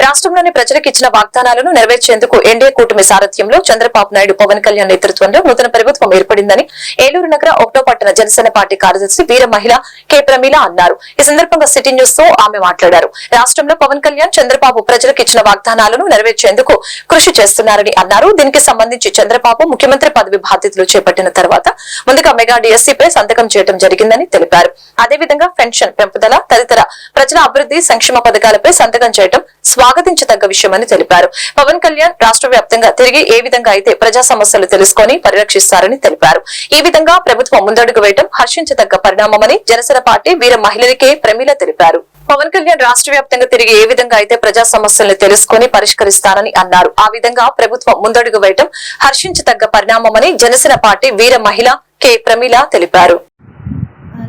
రాష్ట్రంలోని ప్రజలకు ఇచ్చిన వాగ్దానాలను నెరవేర్చేందుకు ఎన్డీఏ కూటమి సారథ్యంలో చంద్రబాబు నాయుడు పవన్ కళ్యాణ్ నేతృత్వంలో నూతన ప్రభుత్వం ఏర్పడిందని ఏలూరు నగర ఒకటో పట్టణ జనసేన పార్టీ కార్యదర్శి వీర మహిళ కె. ప్రమీల అన్నారు. ఈ సందర్భంగా సిటీ న్యూస్తో ఆమె మాట్లాడారు. రాష్ట్రంలో పవన్ కళ్యాణ్ చంద్రబాబు ప్రజలకు ఇచ్చిన వాగ్దానాలను నెరవేర్చేందుకు కృషి చేస్తున్నారని అన్నారు. దీనికి సంబంధించి చంద్రబాబు ముఖ్యమంత్రి పదవి బాధ్యతలు చేపట్టిన తర్వాత ముందుగా మెగా డిఎస్సీపై సంతకం చేయడం జరిగిందని తెలిపారు. అదేవిధంగా పెన్షన్ పెంపుదల తదితర ప్రజల అభివృద్ధి సంక్షేమ పథకాలపై సంతకం చేయడం స్వాగతించదగ్గ విషయమని తెలిపారు. పవన్ కళ్యాణ్ రాష్ట్ర వ్యాప్తంగా తిరిగి ఏ విధంగా అయితే ప్రజా సమస్యలు తెలుసుకొని పరిరక్షిస్తారని తెలిపారు. ఈ విధంగా ప్రభుత్వం ముందడుగు వేయడం హర్షించదగ్గ పరిణామమని జనసేన పార్టీ వీర మహిళలకే ప్రమీల తెలిపారు. పవన్ కళ్యాణ్ రాష్ట్ర వ్యాప్తంగా తిరిగి ఏ విధంగా అయితే ప్రజా సమస్యలను తెలుసుకొని పరిష్కరిస్తారని అన్నారు. ఆ విధంగా ప్రభుత్వం ముందడుగు వేయడం హర్షించదగ్గ పరిణామమని జనసేన పార్టీ వీర మహిళ కె. ప్రమీల తెలిపారు.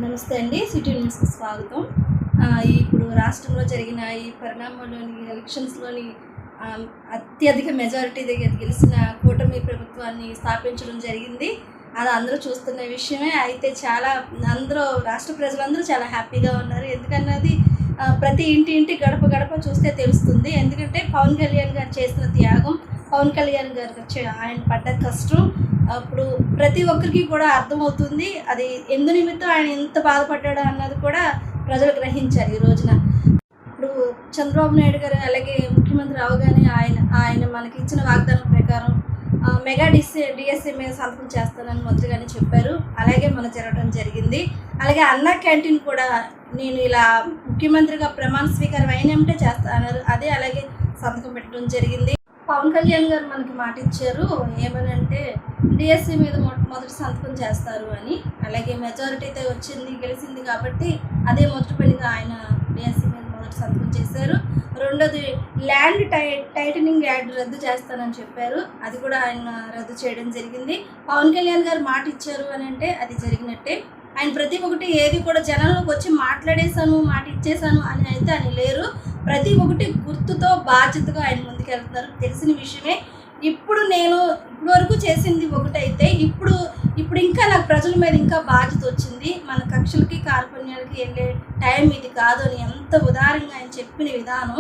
నమస్తే అండి. సిటీ న్యూస్ స్వాగతం. ఇప్పుడు రాష్ట్రంలో జరిగిన ఈ పరిణామంలోని ఎలక్షన్స్లోని అత్యధిక మెజారిటీ దగ్గర గెలిచిన కూటమి ప్రభుత్వాన్ని స్థాపించడం జరిగింది. అది అందరూ చూస్తున్న విషయమే. అయితే చాలా అందరూ రాష్ట్ర ప్రజలందరూ చాలా హ్యాపీగా ఉన్నారు. ఎందుకన్నది ప్రతి ఇంటి ఇంటి గడప గడప చూస్తే తెలుస్తుంది. ఎందుకంటే పవన్ కళ్యాణ్ గారు చేసిన త్యాగం పవన్ కళ్యాణ్ గారికి వచ్చే ఆయన పడ్డ కష్టం అప్పుడు ప్రతి ఒక్కరికి కూడా అర్థమవుతుంది. అది ఎందు నిమిత్తం ఆయన ఎంత బాధపడ్డాడు అన్నది కూడా ప్రజలు గ్రహించారు ఈ రోజున. ఇప్పుడు చంద్రబాబు నాయుడు గారు అలాగే ముఖ్యమంత్రి అవగానే ఆయన ఆయన మనకి ఇచ్చిన వాగ్దానం ప్రకారం మెగా డిసి డిఎస్సీ మీద సంతకం చేస్తానని మంత్రి గారిని చెప్పారు. అలాగే మన జరగడం జరిగింది. అలాగే అన్న క్యాంటీన్ కూడా నేను ఇలా ముఖ్యమంత్రిగా ప్రమాణ స్వీకారం అయినంటే చేస్తా అన్నారు అదే అలాగే సంతకం పెట్టడం జరిగింది. పవన్ కళ్యాణ్ గారు మనకి మాట ఇచ్చారు ఏమనంటే డిఎస్సి మీద మొ- మొదటి సంతకం చేస్తారు అని. అలాగే మెజారిటీతో వచ్చింది గెలిచింది కాబట్టి అదే మొదటి పనిగా ఆయన డిఎస్సి మీద మొదటి సంతకం చేశారు. రెండోది ల్యాండ్ టై టైటనింగ్ యాడ్ రద్దు చేస్తానని చెప్పారు. అది కూడా ఆయన రద్దు చేయడం జరిగింది. పవన్ కళ్యాణ్ గారు మాట ఇచ్చారు అని అంటే అది జరిగినట్టే. ఆయన ప్రతి ఒక్కటి ఏది కూడా జనంలోకి వచ్చి మాట్లాడేశాను మాట ఇచ్చేశాను అని అయితే అని లేరు. ప్రతి ఒక్కటి గుర్తుతో బాధ్యతగా ఆయన ముందుకెళ్తున్నారు. తెలిసిన విషయమే. ఇప్పుడు నేను ఇప్పుడు వరకు చేసింది ఒకటైతే ఇప్పుడు ఇప్పుడు ఇంకా నాకు ప్రజల మీద ఇంకా బాధ్యత వచ్చింది. మన కక్షలకి కార్పణ్యాలకి వెళ్ళే టైం ఇది కాదు అని ఎంత ఉదారంగా ఆయన చెప్పిన విధానం.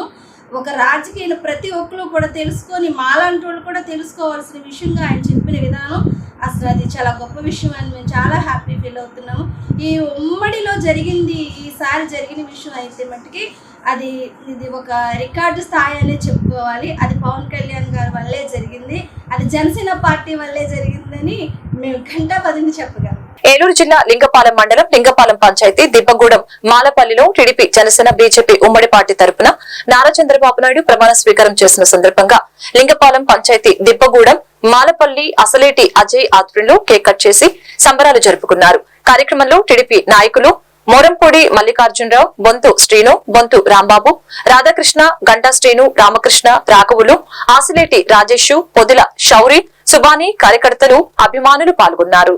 ఒక రాజకీయ ప్రతి ఒక్కరు కూడా తెలుసుకొని మాలాంటి వాళ్ళు కూడా తెలుసుకోవాల్సిన విషయంగా ఆయన చెప్పిన విధానం. అసలు అది చాలా గొప్ప విషయం అని మేము చాలా హ్యాపీ ఫీల్ అవుతున్నాము. ఈ ఉమ్మడిలో జరిగింది ఈసారి జరిగిన విషయం అయితే మట్టుకి అది ఇది ఒక రికార్డు స్థాయి అనే చెప్పుకోవాలి. అది పవన్ కళ్యాణ్ గారి వల్లే జరిగింది. అది జనసేన పార్టీ వల్లే జరిగిందని మేము గంటా పదిని చెప్పగలం. ఏలూరు జిల్లా లింగపాలెం మండలం లింగపాలెం పంచాయతీ దిబ్బగూడెం మాలపల్లిలో టీడీపీ జనసేన బీజేపీ ఉమ్మడి పార్టీ తరపున నారా చంద్రబాబు నాయుడు ప్రమాణ స్వీకారం చేసిన సందర్భంగా లింగపాలెం పంచాయతీ దిబ్బగూడెం మాలపల్లి అసలేటి అజయ్ ఆధ్వర్యంలో కేక్ కట్ చేసి సంబరాలు జరుపుకున్నారు. కార్యక్రమంలో టీడీపీ నాయకులు మోరంపూడి మల్లికార్జునరావు బొంతు శ్రీను బొంతు రాంబాబు రాధాకృష్ణ గంటా శ్రీను రామకృష్ణ రాఘవులు ఆసిలేటి రాజేషు పొదిల శౌరి సుబాని కార్యకర్తలు అభిమానులు పాల్గొన్నారు.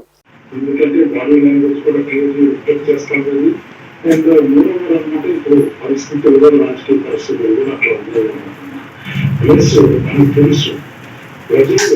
ప్రజలు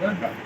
Não.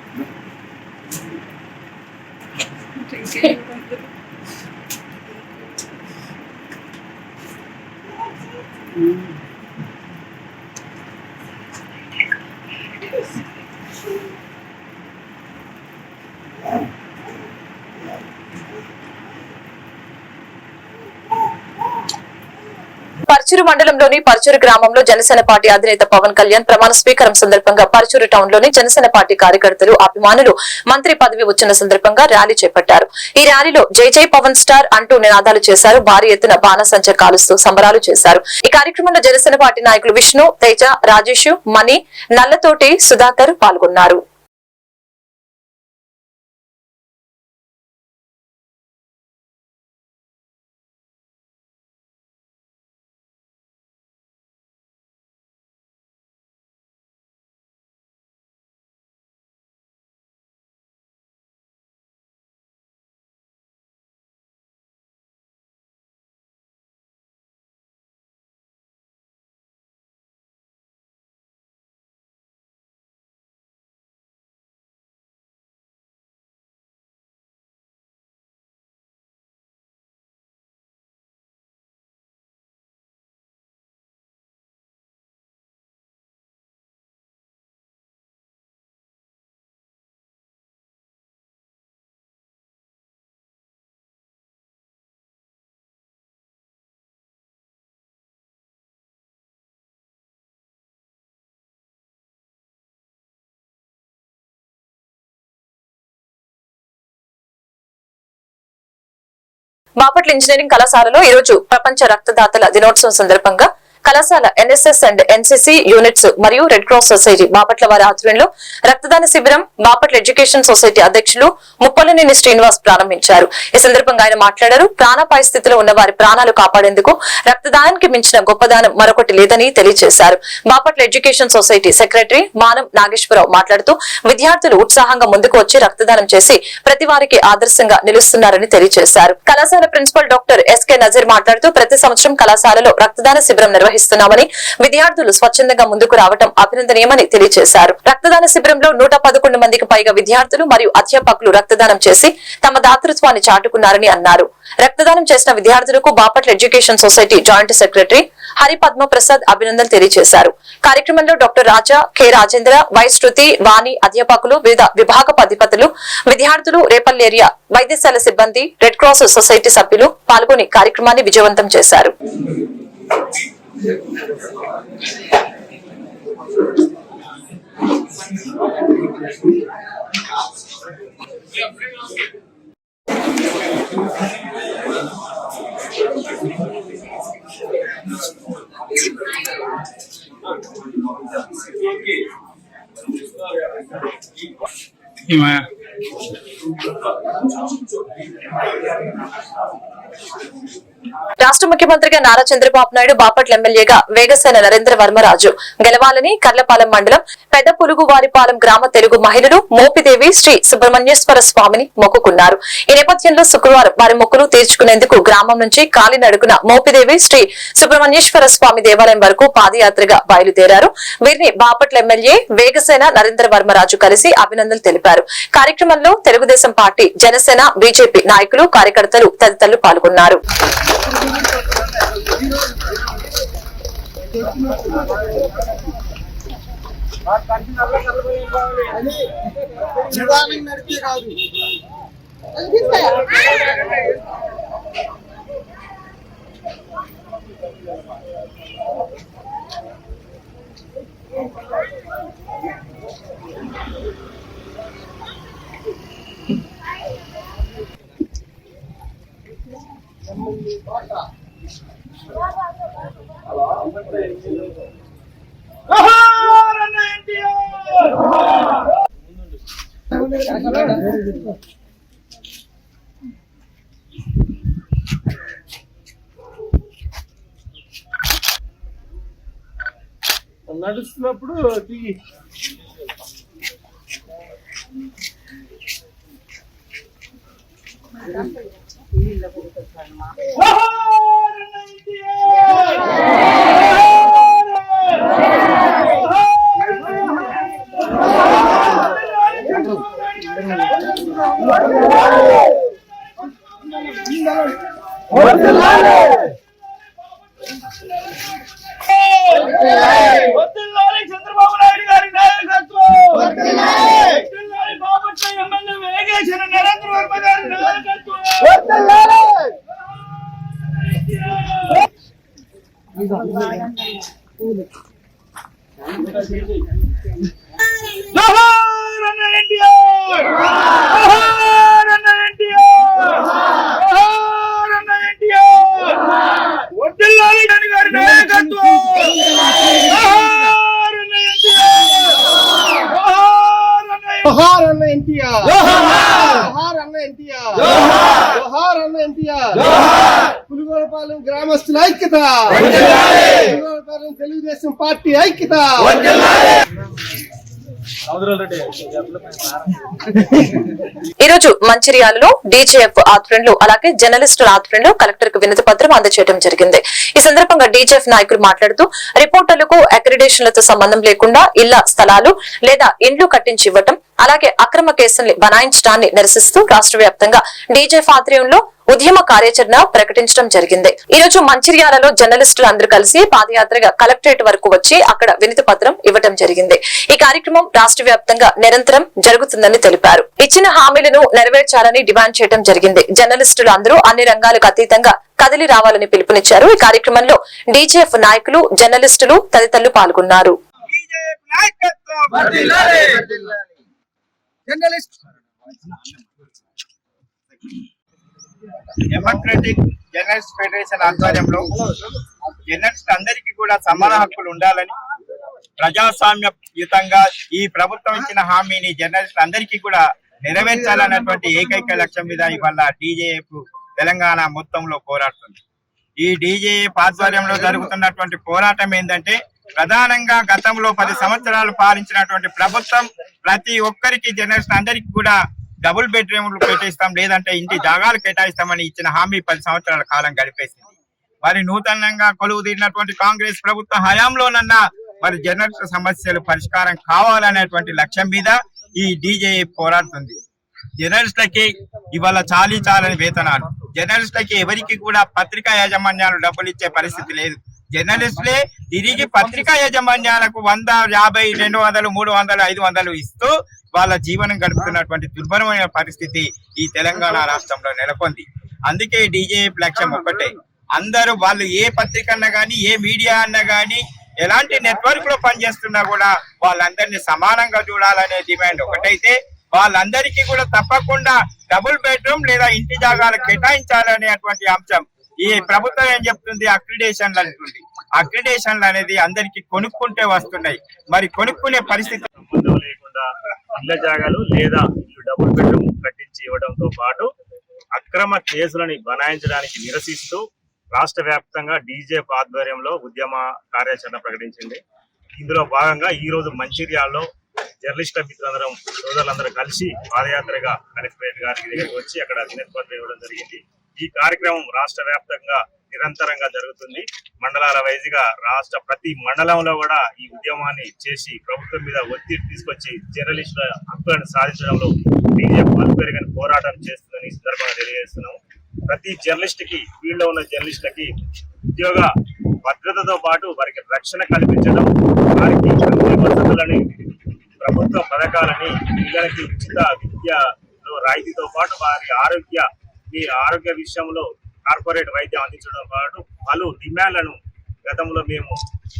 పర్చూరు మండలంలోని పర్చూరు గ్రామంలో జనసేన పార్టీ అధినేత పవన్ కళ్యాణ్ ప్రమాణ స్వీకారం సందర్భంగా పర్చూరు టౌన్లోని జనసేన పార్టీ కార్యకర్తలు అభిమానులు మంత్రి పదవి వచ్చిన సందర్భంగా ర్యాలీ చేపట్టారు. ఈ ర్యాలీలో జై జై పవన్ స్టార్ అంటూ నినాదాలు చేశారు. భారీ ఎత్తున బాణసంచ కాలుస్తూ సంబరాలు చేశారు. ఈ కార్యక్రమంలో జనసేన పార్టీ నాయకులు విష్ణు తేజ రాజేష్ మణి నల్లతోటి సుధాకర్ పాల్గొన్నారు. బాపట్ల ఇంజనీరింగ్ కళాశాలలో ఈ రోజు ప్రపంచ రక్తదాతల దినోత్సవం సందర్భంగా కళాశాల ఎన్ఎస్ఎస్ అండ్ ఎన్సీసీ యూనిట్స్ మరియు రెడ్ క్రాస్ సొసైటీ బాపట్ల వారి ఆధ్వర్యంలో రక్తదాన శిబిరం బాపట్ల ఎడ్యుకేషన్ సొసైటీ అధ్యక్షులు ముప్పలనేని శ్రీనివాస్ ప్రారంభించారు. ఈ సందర్భంగా ఆయన మాట్లాడారు. ప్రాణాపాయ స్థితిలో ఉన్న వారి ప్రాణాలు కాపాడేందుకు రక్తదానానికి మించిన గొప్పదానం మరొకటి లేదని తెలియజేశారు. బాపట్ల ఎడ్యుకేషన్ సొసైటీ సెక్రటరీ మానం నాగేశ్వరరావు మాట్లాడుతూ విద్యార్థులు ఉత్సాహంగా ముందుకు వచ్చి రక్తదానం చేసి ప్రతి వారికి ఆదర్శంగా నిలుస్తున్నారని తెలియజేశారు. కళాశాల ప్రిన్సిపల్ డాక్టర్ ఎస్కే నజీర్ మాట్లాడుతూ ప్రతి సంవత్సరం కళాశాలలో రక్తదాన శిబిరం నిర్వహిస్తున్నామని విద్యార్థులు స్వచ్ఛందంగా ముందుకు రావడం అభినందనీయమని తెలియజేశారు. రక్తదాన శిబిరంలో నూట పదకొండు మందికి పైగా విద్యార్థులు మరియు అధ్యాపకులు రక్తదానం చేసి తమ దాతృత్వాన్ని చాటుకున్నారని అన్నారు. రక్తదానం చేసిన విద్యార్థులకు Bapatla education society joint secretary Hari Padma Prasad అభినందనలు తెలియజేశారు. కార్యక్రమంలో doctor Raja K Rajendra Y Shruti Vani అధ్యాపకులు వివిధ విభాగ అధిపతులు విద్యార్థులు రేపల్లి ఏరియా వైద్యశాల సిబ్బంది రెడ్ క్రాస్ సొసైటీ సభ్యులు పాల్గొని కార్యక్రమాన్ని విజయవంతం చేశారు. 今 రాష్ట్ర ముఖ్యమంత్రిగా నారా చంద్రబాబు నాయుడు బాపట్ల ఎమ్మెల్యేగా వేగసేన నరేంద్ర వర్మరాజు గెలవాలని కర్లపాలెం మండలం పెద్ద పులుగువారిపాలెం గ్రామ తెలుగు మహిళలు మోపిదేవి శ్రీ సుబ్రహ్మణ్యేశ్వర స్వామిని మొక్కుకున్నారు. ఈ నేపథ్యంలో శుక్రవారం వారి మొక్కులు తీర్చుకునేందుకు గ్రామం నుంచి కాలినడుగున మోపిదేవి శ్రీ సుబ్రహ్మణ్యేశ్వర స్వామి దేవాలయం వరకు పాదయాత్రగా బయలుదేరారు. వీరిని బాపట్ల ఎమ్మెల్యే వేగసేన నరేంద్ర వర్మరాజు కలిసి అభినందనలు తెలిపారు. కార్యక్రమంలో తెలుగుదేశం పార్టీ జనసేన బీజేపీ నాయకులు కార్యకర్తలు తదితరులు పాల్గొన్నారు. నడుస్తున్నప్పుడు దిగి Thank you చంద్రబాబు నాయుడు గారి నాయకత్వం వద్దుల్లాలి బాపట్ల ఎమ్మెల్యే వేగేశ్వర నరేంద్ర వర్మ గారి నాయకత్వం జోహార్ అన్న ఎన్టీఆర్ జోహార్ అన్న ఎన్టీఆర్ జోహార్ అన్న ఎన్టీఆర్ వడ్డిల్లాలి నాని గారి నాయకత్వం జోహార్ అన్న ఎన్టీఆర్ జోహార్ అన్న ఎన్టీఆర్ జోహార్ అన్న ఎన్టీఆర్ జోహార్ అన్న ఎన్టీఆర్ వస్తున్న ఐక్యత. తెలుగుదేశం పార్టీ ఐక్యత. ఈ రోజు మంచిర్యాలలో డీజేఎఫ్ ఆధ్వర్యంలో అలాగే జర్నలిస్టుల ఆధ్వర్యంలో కలెక్టర్కు వినతి పత్రం అందజేయడం జరిగింది. ఈ సందర్భంగా డీజేఎఫ్ నాయకులు మాట్లాడుతూ రిపోర్టర్లకు అక్రిడేషన్లతో సంబంధం లేకుండా ఇళ్ళ స్థలాలు లేదా ఇండ్లు కట్టించి ఇవ్వటం అలాగే అక్రమ కేసుల్ని బనాయించడాన్ని నిరసిస్తూ రాష్ట్ర వ్యాప్తంగా డీజేఎఫ్ ఆధ్వర్యంలో ఉద్యమ కార్యాచరణ ప్రకటించడం జరిగింది. ఈ రోజు మంచిర్యాలలో జర్నలిస్టులు అందరూ కలిసి పాదయాత్రగా కలెక్టరేట్ వరకు వచ్చి అక్కడ వినతి పత్రం ఇవ్వడం జరిగింది. ఈ కార్యక్రమం రాష్ట్ర వ్యాప్తంగా నిరంతరం జరుగుతుందని తెలిపారు. ఇచ్చిన హామీలను నెరవేర్చాలని డిమాండ్ చేయడం జరిగింది. జర్నలిస్టులు అందరూ అన్ని రంగాలకు అతీతంగా కదిలి రావాలని పిలుపునిచ్చారు. ఈ కార్యక్రమంలో డీజేఎఫ్ నాయకులు జర్నలిస్టులు తదితరులు పాల్గొన్నారు. జర్నలిస్ట్ డెమోక్రటిక్ జర్నలిస్ట్ ఫెడరేషన్ ఆధ్వర్యంలో జర్నలిస్ట్ అందరికీ కూడా సమాన హక్కులు ఉండాలని ప్రజాస్వామ్యయుతంగా ఈ ప్రభుత్వం ఇచ్చిన హామీని జర్నలిస్ట్ అందరికీ కూడా నెరవేర్చాలన్నటువంటి ఏకైక లక్ష్యం మీద ఇవాళ డీజేఎఫ్ తెలంగాణ మొత్తంలో పోరాడుతుంది. ఈ డీజేఎఫ్ ఆధ్వర్యంలో జరుగుతున్నటువంటి పోరాటం ఏంటంటే ప్రధానంగా గతంలో పది సంవత్సరాలు పాలించినటువంటి ప్రభుత్వం ప్రతి ఒక్కరికి జర్నలిస్ట్ అందరికీ కూడా డబుల్ బెడ్రూమ్లు కేటాయిస్తాం లేదంటే ఇంటి జాగాలు కేటాయిస్తామని ఇచ్చిన హామీ పది సంవత్సరాల కాలం గడిపేసింది. మరి నూతనంగా కొలువు తీరినటువంటి కాంగ్రెస్ ప్రభుత్వ హయాంలోనన్నా మరి జర్నలిస్ట్ సమస్యలు పరిష్కారం కావాలనేటువంటి లక్ష్యం మీద ఈ డీజే పోరాడుతుంది. జర్నలిస్టులకి ఇవాళ చాలీ చాలని వేతనాలు. జర్నలిస్టులకి ఎవరికి కూడా పత్రికా యాజమాన్యాలు డబ్బులు ఇచ్చే పరిస్థితి లేదు. జర్నలిస్టులే తిరిగి పత్రికా యాజమాన్యాలకు వంద యాభై రెండు వందలు మూడు వందలు ఐదు వందలు ఇస్తూ వాళ్ళ జీవనం గడుపుతున్నటువంటి దుర్భరమైన పరిస్థితి ఈ తెలంగాణ రాష్ట్రంలో నెలకొంది. అందుకే డీజేఎఫ్ లక్ష్యం ఒక్కటే. అందరూ వాళ్ళు ఏ పత్రిక అన్నా గానీ ఏ మీడియా అన్నా గానీ ఎలాంటి నెట్వర్క్లో పనిచేస్తున్నా కూడా వాళ్ళందరినీ సమానంగా చూడాలనే డిమాండ్ ఒకటైతే వాళ్ళందరికీ కూడా తప్పకుండా డబుల్ బెడ్రూమ్ లేదా ఇంటి జాగాలు కేటాయించాలనేటువంటి అంశం ఈ ప్రభుత్వం ఏం చెప్తుంది? అక్రిడేషన్లు అంటుంది. అక్రిడేషన్లు అనేది అందరికి కొనుక్కుంటే వస్తున్నాయి. మరి కొనుక్కునే పరిస్థితి సంబంధం లేకుండా ఇళ్ళ జాగాలు లేదా ఇల్లు డబుల్ బెడ్రూమ్ కట్టించి ఇవ్వడంతో పాటు అక్రమ కేసులని బనాయించడానికి నిరసిస్తూ రాష్ట్ర వ్యాప్తంగా డీజేప్ ఆధ్వర్యంలో ఉద్యమ కార్యాచరణ ప్రకటించింది. ఇందులో భాగంగా ఈ రోజు మంచిర్యాలలో జర్నలిస్టుల మిత్రులందరం సోదరులందరూ కలిసి పాదయాత్రగా కలెక్టరేట్ గారికి దగ్గరికి వచ్చి అక్కడ వినతి పత్రం ఇవ్వడం జరిగింది. ఈ కార్యక్రమం రాష్ట్ర వ్యాప్తంగా నిరంతరంగా జరుగుతుంది. మండలాల వైజ్గా రాష్ట్ర ప్రతి మండలంలో కూడా ఈ ఉద్యమాన్ని చేసి ప్రభుత్వం మీద ఒత్తిడి తీసుకొచ్చి జర్నలిస్టుల హక్కులను సాధించడంలో బీజేపీ అలుపెరగని పోరాటం చేస్తుందని ఈ సందర్భంగా తెలియజేస్తున్నాం. ప్రతి జర్నలిస్ట్కి ఫీల్డ్లో ఉన్న జర్నలిస్టులకి ఉద్యోగ భద్రతతో పాటు వారికి రక్షణ కల్పించడం వారికి వసతులని ప్రభుత్వ పథకాలని పిల్లలకి ఉచిత విద్యలో రాయితీతో పాటు వారి ఆరోగ్య ఈ ఆరోగ్య విషయంలో కార్పొరేట్ వైద్యం అందించడం పాటు పలు డిమాండ్లను గతంలో మేము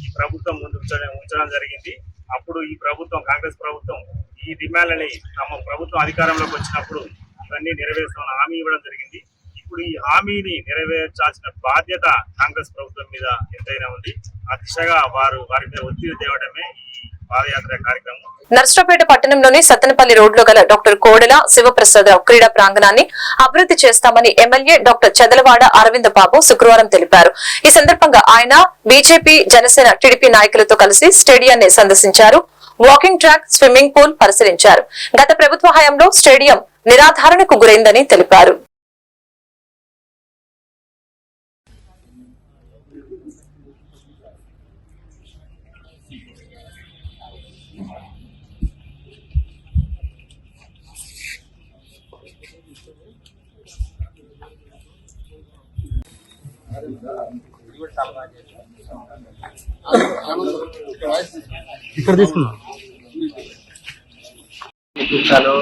ఈ ప్రభుత్వం ముందు ఉంచడం జరిగింది. అప్పుడు ఈ ప్రభుత్వం కాంగ్రెస్ ప్రభుత్వం ఈ డిమాండ్లని తమ ప్రభుత్వం అధికారంలోకి వచ్చినప్పుడు ఇవన్నీ నెరవేర్చాలని హామీ ఇవ్వడం జరిగింది. ఇప్పుడు ఈ హామీని నెరవేర్చాల్సిన బాధ్యత కాంగ్రెస్ ప్రభుత్వం మీద ఎంతైనా ఉంది. ఆ దిశగా వారు వారి మీద ఒత్తిడి తేవడమే ఈ పాదయాత్ర కార్యక్రమం. నర్సరావుపేట పట్టణంలోని సత్తెనపల్లి రోడ్లో గల డాక్టర్ కోడెల శివప్రసాదరావు క్రీడా ప్రాంగణాన్ని అభివృద్ధి చేస్తామని ఎమ్మెల్యే డాక్టర్ చదలవాడ అరవింద బాబు శుక్రవారం తెలిపారు. ఈ సందర్భంగా ఆయన బీజేపీ జనసేన టీడీపీ నాయకులతో కలిసి స్టేడియాన్ని సందర్శించారు. వాకింగ్ ట్రాక్ స్విమ్మింగ్ పూల్ పరిశీలించారు. గత ప్రభుత్వ హయాంలో స్టేడియం నిరాధారణకు గురైందని తెలిపారు. ఇక్కడ తీసుకున్నా. చూస్తాను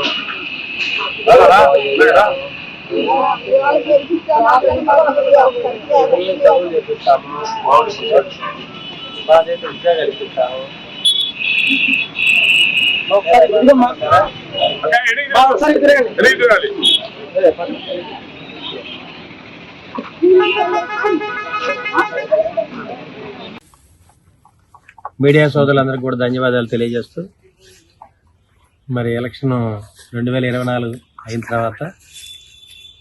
కల్పిస్తాము ఒకసారి ఇక్కడ మీడియా సోదరులందరికీ కూడా ధన్యవాదాలు తెలియజేస్తూ మరి ఎలక్షన్ రెండు వేల ఇరవై నాలుగు అయిన తర్వాత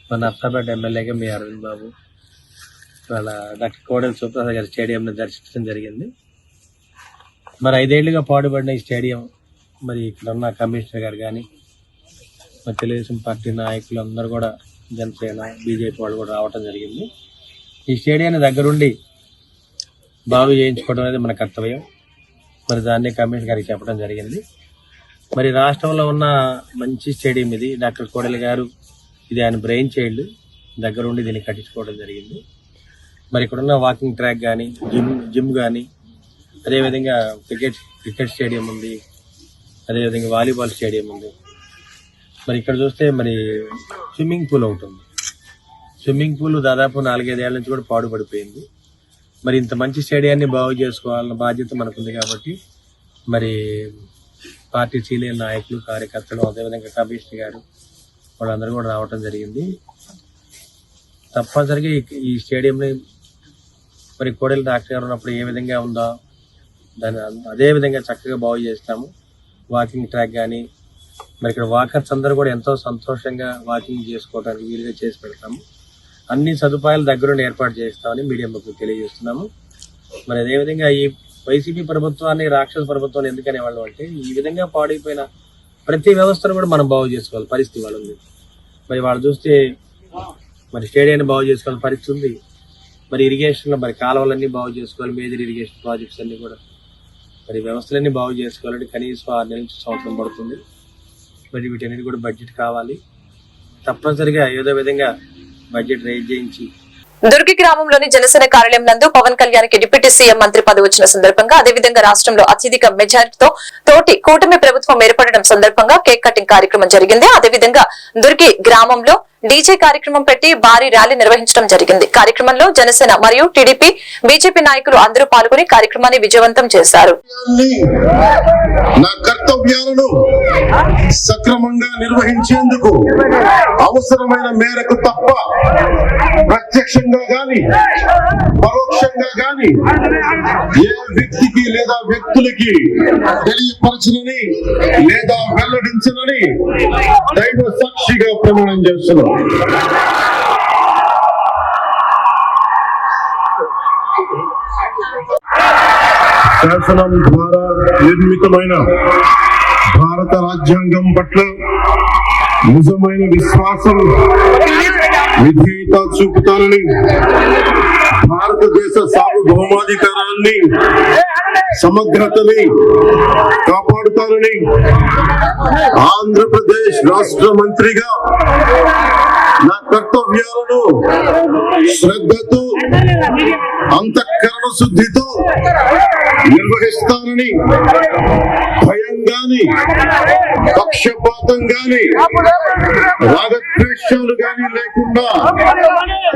మన అత్తాపేట ఎమ్మెల్యేగా మీ అరవింద్ బాబు వాళ్ళ డాక్టర్ కోడెల సుప్రసాద్ గారి స్టేడియంని దర్శించడం జరిగింది. మరి ఐదేళ్ళుగా పాడుపడిన ఈ స్టేడియం మరి ఇక్కడ ఉన్న కమిషనర్ గారు కానీ మరి తెలుగుదేశం పార్టీ నాయకులు అందరూ కూడా జనసేన బీజేపీ వాళ్ళు కూడా రావటం జరిగింది. ఈ స్టేడియాన్ని దగ్గరుండి బాగు చేయించుకోవడం అనేది మన కర్తవ్యం. మరి దాన్ని కమిషనర్ గారికి చెప్పడం జరిగింది. మరి రాష్ట్రంలో ఉన్న మంచి స్టేడియం ఇది. డాక్టర్ కోడలి గారు ఇది ఆయన బ్రెయిన్ చైల్డ్. దగ్గరుండి దీన్ని కట్టించుకోవడం జరిగింది. మరి ఇక్కడున్న వాకింగ్ ట్రాక్ కానీ జిమ్ జిమ్ కానీ అదేవిధంగా క్రికెట్ క్రికెట్ స్టేడియం ఉంది. అదేవిధంగా వాలీబాల్ స్టేడియం ఉంది. మరి ఇక్కడ చూస్తే మరి స్విమ్మింగ్ పూల్ ఒకటి ఉంది స్విమ్మింగ్ పూల్ దాదాపు నాలుగైదేళ్ళ నుంచి కూడా పాడుపడిపోయింది. మరి ఇంత మంచి స్టేడియాన్ని బాగు చేసుకోవాలన్న బాధ్యత మనకుంది కాబట్టి మరి పార్టీ సీనియర్ నాయకులు కార్యకర్తలు అదేవిధంగా కమిషనర్ గారు వాళ్ళందరూ కూడా రావటం జరిగింది. తప్పనిసరిగా ఈ- స్టేడియంని మరి కోడెల డాక్టర్ గారు ఉన్నప్పుడు ఏ విధంగా ఉందో దాన్ని అదే విధంగా చక్కగా బాగు చేస్తాము. వాకింగ్ ట్రాక్ కానీ మరి ఇక్కడ వాకర్స్ అందరూ కూడా ఎంతో సంతోషంగా వాకింగ్ చేసుకోవడానికి వీలుగా చేసి పెడతాము. అన్ని సదుపాయాలు దగ్గరుండి ఏర్పాటు చేస్తామని మీడియా ముఖ్య తెలియజేస్తున్నాము. మరి అదేవిధంగా ఈ వైసీపీ ప్రభుత్వాన్ని రాక్షస ప్రభుత్వాన్ని ఎందుకనే వాళ్ళు అంటే ఈ విధంగా పాడైపోయిన ప్రతి వ్యవస్థను కూడా మనం బాగు చేసుకోవాలి. పరిస్థితి వాళ్ళు ఉంది. మరి వాళ్ళు చూస్తే మరి స్టేడియాన్ని బాగు చేసుకోవాలని పరిస్థితి ఉంది. మరి ఇరిగేషన్లో మరి కాలువలన్నీ బాగు చేసుకోవాలి మేజర్ ఇరిగేషన్ ప్రాజెక్ట్స్ అన్నీ కూడా. మరి వ్యవస్థలన్నీ బాగు చేసుకోవాలంటే కనీసం ఆరు నెలల నుంచి సంవత్సరం పడుతుంది. మరి వీటన్నిటి కూడా బడ్జెట్ కావాలి. తప్పనిసరిగా ఏదో విధంగా బడ్జెట్ రైజ్ చేయించి. దుర్గి గ్రామంలోని జనసేన కార్యాలయం నందు పవన్ కళ్యాణ్కి డిప్యూటీ సీఎం మంత్రి పదవి వచ్చిన సందర్భంగా అదేవిధంగా రాష్ట్రంలో అత్యధిక మెజారిటీతో తోటి కూటమి ప్రభుత్వం ఏర్పడడం సందర్భంగా కేక్ కటింగ్ కార్యక్రమం జరిగింది. అదేవిధంగా దుర్గి గ్రామంలో డీజే కార్యక్రమం పెట్టి భారీ ర్యాలీ నిర్వహించడం జరిగింది. కార్యక్రమంలో జనసేన మరియు టీడీపీ బీజేపీ నాయకులు అందరూ పాల్గొని కార్యక్రమాన్ని విజయవంతం చేశారు. నా కర్తవ్యాలను సక్రమంగా నిర్వహించేందుకు అవసరమైన మేరకు తప్ప ప్రత్యక్షంగా గాని పరోక్షంగా గాని ఏ వ్యక్తికి లేదా వ్యక్తులకి తెలియపరచనని లేదా వెల్లడించనని దైవ సాక్షిగా ప్రమాణం చేస్తున్నాం. శాసనం ద్వారా నిర్మితమైన భారత రాజ్యాంగం పట్ల నిజమైన విశ్వాసం విధేయత చూపుతానని భారతదేశ సార్వభౌమాధికారాన్ని సమగ్రతని కాపాడుతానని ఆంధ్రప్రదేశ్ రాష్ట్ర మంత్రిగా నా కర్తవ్యాలను శ్రద్ధతో అంతఃకరణ శుద్ధితో నిర్వహిస్తానని భయం గాని పక్షపాతం గాని రాగద్వేషాలు గాని లేకుండా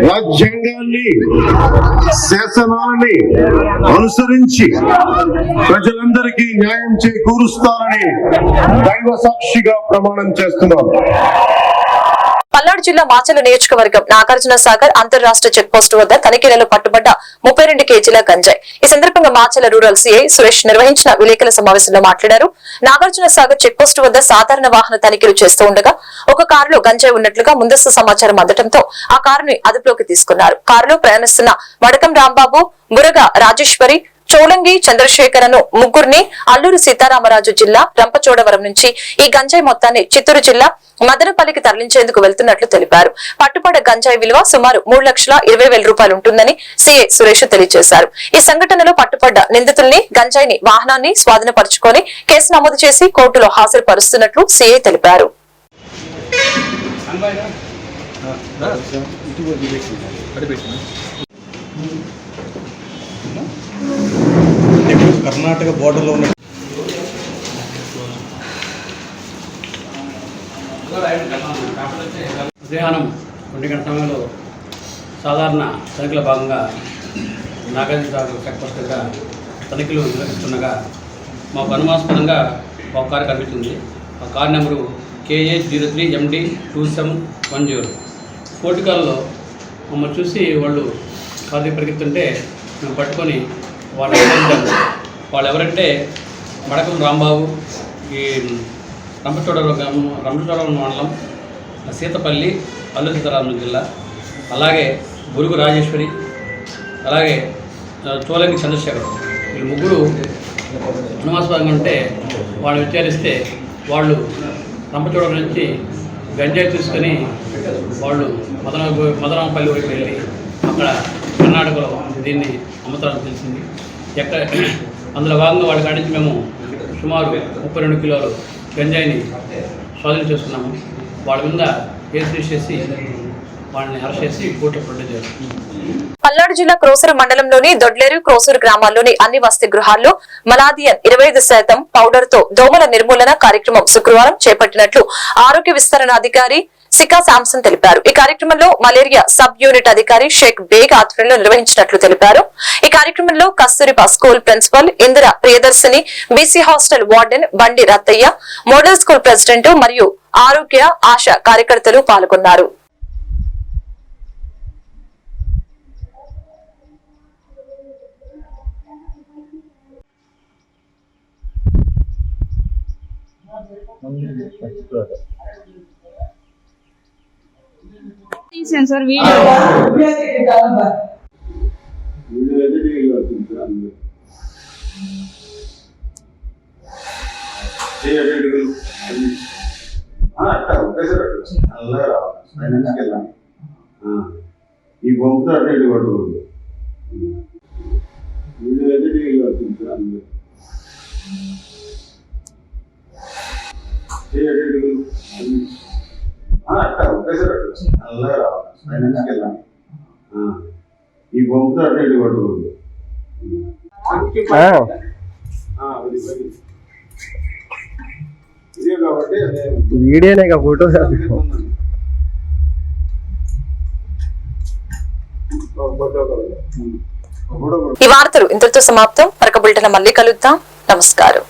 రాజ్యాంగాన్ని శాసనాలని అనుసరించి ప్రజలందరికీ న్యాయం చేకూరుస్తానని దైవ సాక్షిగా ప్రమాణం చేస్తున్నాను పల్నాడు జిల్లా మాచల నియోజకవర్గం నాగార్జున సాగర్ అంతర్రాష్ట్ర చెక్ పోస్ట్ వద్ద తనిఖీలలో పట్టుబడ్డ ముప్పై రెండు కేజీల గంజాయి. ఈ సందర్భంగా మాచల రూరల్ సీఐ సురేష్ నిర్వహించిన విలేకరుల సమావేశంలో మాట్లాడారు. నాగార్జున సాగర్ చెక్ వద్ద సాధారణ వాహన తనిఖీలు చేస్తూ ఉండగా ఒక కారులో గంజాయి ఉన్నట్లుగా ముందస్తు సమాచారం అందడంతో ఆ కారుని అదుపులోకి తీసుకున్నారు. కారులో ప్రయాణిస్తున్న వడకం రాంబాబు మురగ రాజేశ్వరి చోళంగి చంద్రశేఖరను ముగ్గురిని అల్లూరు సీతారామరాజు జిల్లా రంపచోడవరం నుంచి ఈ గంజాయి మొత్తాన్ని చిత్తూరు జిల్లా మదనపల్లికి తరలించేందుకు వెళ్తున్నట్లు తెలిపారు. పట్టుపడ గంజాయి విలువ సుమారు మూడు లక్షల ఇరవై వేల రూపాయలు ఉంటుందని సీఏ సురేష్ తెలియజేశారు. ఈ సంఘటనలో పట్టుపడ్డ నిందితుల్ని గంజాయిని వాహనాన్ని స్వాధీనపరుచుకొని కేసు నమోదు చేసి కోర్టులో హాజరుపరుస్తున్నట్లు సీఏ తెలిపారు. కర్ణాటక బోర్డర్లో ఉన్న మధ్యాహ్నం కొన్ని గంట సమయంలో సాధారణ తనిఖీల భాగంగా నాగార్జున సాగర్ చెక్ తనిఖీలు నిర్వహిస్తుండగా మాకు అనుమానాస్పదంగా ఒక కారు కనిపించింది ఆ car number KA zero three MD two seven one zero పోర్టుగాల్లో మమ్మల్ని చూసి వాళ్ళు కారు పరిగెత్తుంటే మేము పట్టుకొని వాళ్ళని వాళ్ళు ఎవరంటే మడకం రాంబాబు ఈ రంపచోడవరం గ్రామం రంపచోడవరం మండలం సీతపల్లి అల్లు సీతారామం జిల్లా అలాగే బురుగు రాజేశ్వరి అలాగే చోలంగి చంద్రశేఖర్. వీళ్ళు ముగ్గురు అనుమాస్పదంగా ఉంటే వాళ్ళు విచారిస్తే వాళ్ళు రంపచోడవరం నుంచి గంజాయి తీసుకొని వాళ్ళు మదన మదనపల్లి వైపు వెళ్ళి అక్కడ కర్ణాటకలో దీన్ని అమ్ముతారని తెలిసింది. ఎక్కడ అందులో భాగంగా వాళ్ళ కాడి నుంచి మేము సుమారు ముప్పై రెండు కిలోలు గంజాయిని స్వాధీనం చేసుకున్నాము. వాళ్ళ మీద కేసు రిజిస్టర్ చేసి వాళ్ళని అరెస్ట్ చేసి కోర్టులో ప్రొడ్యూస్ చేస్తాం పల్నాడు జిల్లా క్రోసూరు మండలంలోని దొడ్లేరు క్రోసూరు గ్రామాల్లోని అన్ని వసతి గృహాల్లో మలాదియన్ ఇరవై ఐదు శాతం పౌడర్తో దోమల నిర్మూలన కార్యక్రమం శుక్రవారం చేపట్టినట్లు ఆరోగ్య విస్తరణ అధికారి సికా శాంసన్ తెలిపారు. ఈ కార్యక్రమంలో మలేరియా సబ్ యూనిట్ అధికారి షేక్ బేగ్ ఆధ్వర్యంలో నిర్వహించినట్లు తెలిపారు. ఈ కార్యక్రమంలో Kasturba school principal Indira Priyadarshini BC hostel warden Bandi Rattaiah model school president మరియు ఆరోగ్య ఆశ కార్యకర్తలు పాల్గొన్నారు. Thank. తీసాను సార్ వీడియో ఈ బొమ్మతో అటు ఇటు పట్టుకోండి వీడియో అయితే టీవీ ఈ బొమ్మతో అటు ఇటు పట్టుకోండి ఇదే కాబట్టి అదే వీడియోనే ఫోటో ఫోటో ఈ వార్తలు ఇంతటితో సమాప్తం. మరొక బులెటిన్ మళ్ళీ కలుద్దాం. నమస్కారం.